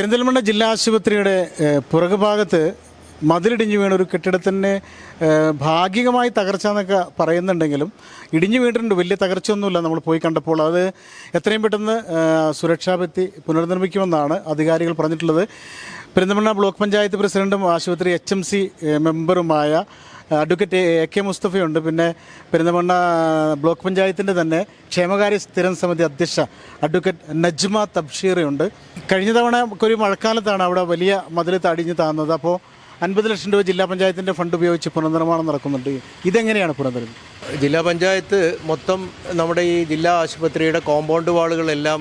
പെരിന്തൽമണ്ണ ജില്ലാ ആശുപത്രിയുടെ പുറകു പുറകുഭാഗത്ത് മതിലിടിഞ്ഞു വീണ ഒരു കെട്ടിടത്തിന് ഭാഗികമായി തകർച്ച എന്നൊക്കെ പറയുന്നുണ്ടെങ്കിലും ഇടിഞ്ഞു വീണിട്ടുണ്ട്. വലിയ തകർച്ചയൊന്നുമില്ല. നമ്മൾ പോയി കണ്ടപ്പോൾ അത് എത്രയും പെട്ടെന്ന് സുരക്ഷാഭിത്തി പുനർനിർമ്മിക്കുമെന്നാണ് അധികാരികൾ പറഞ്ഞിട്ടുള്ളത്. പെരിന്തൽമണ്ണ ബ്ലോക്ക് പഞ്ചായത്ത് പ്രസിഡന്റും ആശുപത്രി എച്ച് എം സി മെമ്പറുമായ അഡ്വക്കേറ്റ് എ കെ മുസ്തഫയുണ്ട്. പിന്നെ പെരിന്തമണ്ണ ബ്ലോക്ക് പഞ്ചായത്തിന്റെ തന്നെ ക്ഷേമകാര്യ സ്ഥിരം സമിതി അധ്യക്ഷ അഡ്വക്കേറ്റ് നജ്മ തബ്ഷീറുണ്ട്. കഴിഞ്ഞ തവണ ഒരു മഴക്കാലത്താണ് അവിടെ വലിയ മതിൽ തടിഞ്ഞ് താന്നത്. അപ്പോൾ അൻപത് ലക്ഷം രൂപ ജില്ലാ പഞ്ചായത്തിന്റെ ഫണ്ട് ഉപയോഗിച്ച് പുനർനിർമ്മാണം നടക്കുന്നുണ്ട്. ഇതെങ്ങനെയാണ് പുനർനിർമ്മാണം? ജില്ലാ പഞ്ചായത്ത് മൊത്തം നമ്മുടെ ഈ ജില്ലാ ആശുപത്രിയുടെ കോമ്പൗണ്ട് വാളുകളെല്ലാം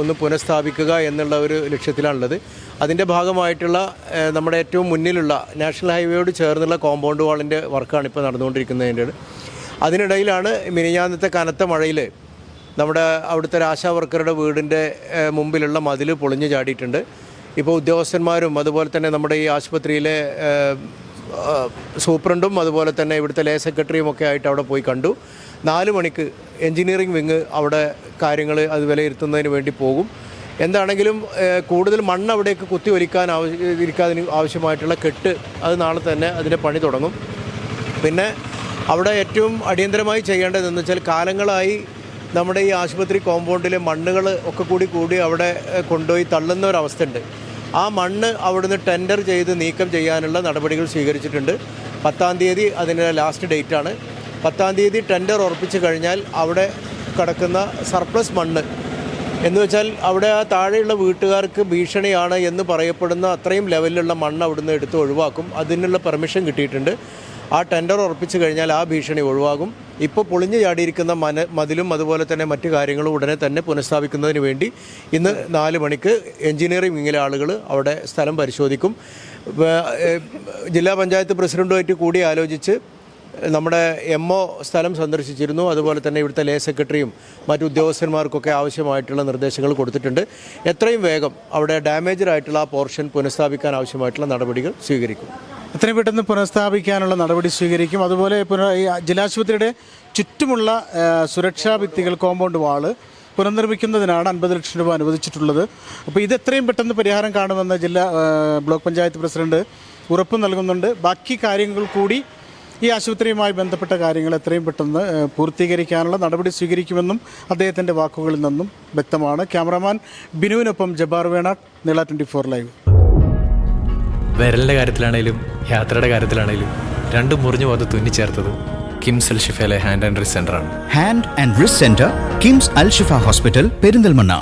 ഒന്ന് പുനഃസ്ഥാപിക്കുക എന്നുള്ള ഒരു ലക്ഷ്യത്തിലാണുള്ളത്. അതിന്റെ ഭാഗമായിട്ടുള്ള നമ്മുടെ ഏറ്റവും മുന്നിലുള്ള നാഷണൽ ഹൈവേയോട് ചേർന്നുള്ള കോമ്പൗണ്ട് വാളിന്റെ വർക്കാണ് ഇപ്പോൾ നടന്നുകൊണ്ടിരിക്കുന്നതിന്റെ അതിനിടയിലാണ് മിനിഞ്ഞാന്നത്തെ കനത്ത മഴയിൽ നമ്മുടെ അവിടുത്തെ ആശാ വർക്കറുടെ വീടിന്റെ മുമ്പിലുള്ള മതിൽ പൊളിഞ്ഞു ചാടിയിട്ടുണ്ട്. ഇപ്പോൾ ഉദ്യോഗസ്ഥന്മാരും അതുപോലെ തന്നെ നമ്മുടെ ഈ ആശുപത്രിയിലെ സൂപ്രണ്ടും അതുപോലെ തന്നെ ഇവിടുത്തെ ലേ സെക്രട്ടറിയും ഒക്കെ ആയിട്ട് അവിടെ പോയി കണ്ടു. നാല് മണിക്ക് എൻജിനീയറിംഗ് വിങ് അവിടെ കാര്യങ്ങൾ അത് വിലയിരുത്തുന്നതിന് വേണ്ടി പോകും. എന്താണെങ്കിലും കൂടുതൽ മണ്ണ് അവിടേക്ക് കുത്തി ഒലിക്കാൻ ഇരിക്കാതിന് ആവശ്യമായിട്ടുള്ള കെട്ട് അത് നാളെ തന്നെ അതിന്റെ പണി തുടങ്ങും. പിന്നെ അവിടെ ഏറ്റവും അടിയന്തരമായി ചെയ്യേണ്ടതെന്ന് വെച്ചാൽ കാലങ്ങളായി നമ്മുടെ ഈ ആശുപത്രി കോമ്പൗണ്ടിലെ മണ്ണുകൾ ഒക്കെ കൂടി കൂടി അവിടെ കൊണ്ടുപോയി തള്ളുന്ന ഒരവസ്ഥയുണ്ട് ആ മണ്ണ് അവിടുന്ന് ടെൻഡർ ചെയ്ത് നീക്കം ചെയ്യാനുള്ള നടപടികൾ സ്വീകരിച്ചിട്ടുണ്ട്. പത്താം തീയതി അതിന്റെ ലാസ്റ്റ് ഡേറ്റ് ആണ്. പത്താം തീയതി ടെൻഡർ ഉറപ്പിച്ചു കഴിഞ്ഞാൽ അവിടെ കിടക്കുന്ന സർപ്ലസ് മണ്ണ് എന്ന് വെച്ചാൽ അവിടെ ആ താഴെയുള്ള വീട്ടുകാർക്ക് ഭീഷണിയാണ് എന്ന് പറയപ്പെടുന്ന അത്രയും ലെവലിലുള്ള മണ്ണ് അവിടുന്ന് എടുത്ത് ഒഴിവാക്കും. അതിനുള്ള പെർമിഷൻ കിട്ടിയിട്ടുണ്ട്. ആ ടെൻഡർ ഉറപ്പിച്ചു കഴിഞ്ഞാൽ ആ ഭീഷണി ഒഴിവാകും. ഇപ്പോൾ പൊളിഞ്ഞു ചാടിയിരിക്കുന്ന മന മതിലും അതുപോലെ തന്നെ മറ്റു കാര്യങ്ങളും ഉടനെ തന്നെ പുനഃസ്ഥാപിക്കുന്നതിന് വേണ്ടി ഇന്ന് നാല് മണിക്ക് എഞ്ചിനീയറിംഗ് വിങ്ങിലെ ആളുകൾ അവിടെ സ്ഥലം പരിശോധിക്കും. ജില്ലാ പഞ്ചായത്ത് പ്രസിഡന്റുമായിട്ട് കൂടി ആലോചിച്ച് നമ്മുടെ എം ഒ സ്ഥലം സന്ദർശിച്ചിരുന്നു. അതുപോലെ തന്നെ ഇവിടുത്തെ ലേ സെക്രട്ടറിയും മറ്റു ഉദ്യോഗസ്ഥന്മാർക്കൊക്കെ ആവശ്യമായിട്ടുള്ള നിർദ്ദേശങ്ങൾ കൊടുത്തിട്ടുണ്ട്. എത്രയും വേഗം അവിടെ ഡാമേജഡ് ആയിട്ടുള്ള ആ പോർഷൻ പുനഃസ്ഥാപിക്കാൻ ആവശ്യമായിട്ടുള്ള നടപടികൾ സ്വീകരിക്കും. എത്രയും പെട്ടെന്ന് പുനഃസ്ഥാപിക്കാനുള്ള നടപടി സ്വീകരിക്കും. അതുപോലെ പുനർ ഈ ജില്ലാശുപത്രിയുടെ ചുറ്റുമുള്ള സുരക്ഷാ ഭിത്തികൾ കോമ്പൗണ്ട് വാൾ പുനർനിർമ്മിക്കുന്നതിനാണ് അൻപത് ലക്ഷം രൂപ അനുവദിച്ചിട്ടുള്ളത്. അപ്പോൾ ഇത് എത്രയും പെട്ടെന്ന് പരിഹാരം കാണുമെന്ന് ജില്ലാ ബ്ലോക്ക് പഞ്ചായത്ത് പ്രസിഡന്റ് ഉറപ്പ് നൽകുന്നുണ്ട്. ബാക്കി കാര്യങ്ങൾ കൂടി ഈ ആശുപത്രിയുമായി ബന്ധപ്പെട്ട കാര്യങ്ങൾ എത്രയും പെട്ടെന്ന് പൂർത്തീകരിക്കാനുള്ള നടപടി സ്വീകരിക്കുമെന്നും അദ്ദേഹത്തിന്റെ വാക്കുകളിൽ നിന്നും വ്യക്തമാണ്. ക്യാമറാമാൻ ബിനുവിനൊപ്പം ജബാർ വേണാട് നീള ട്വന്റി ഫോർ ലൈവ്. വിരലിന്റെ കാര്യത്തിലാണേലും യാത്രയുടെ കാര്യത്തിലാണേലും രണ്ടും മുറിഞ്ഞു പോകാതെ തുന്നിച്ചേർത്തത് കിംസ് അൽ ഷിഫയിലെ hand and റിസ് സെന്ററാണ്. Hand and wrist centre KIMS Al Shifa hospital Perinthalmanna.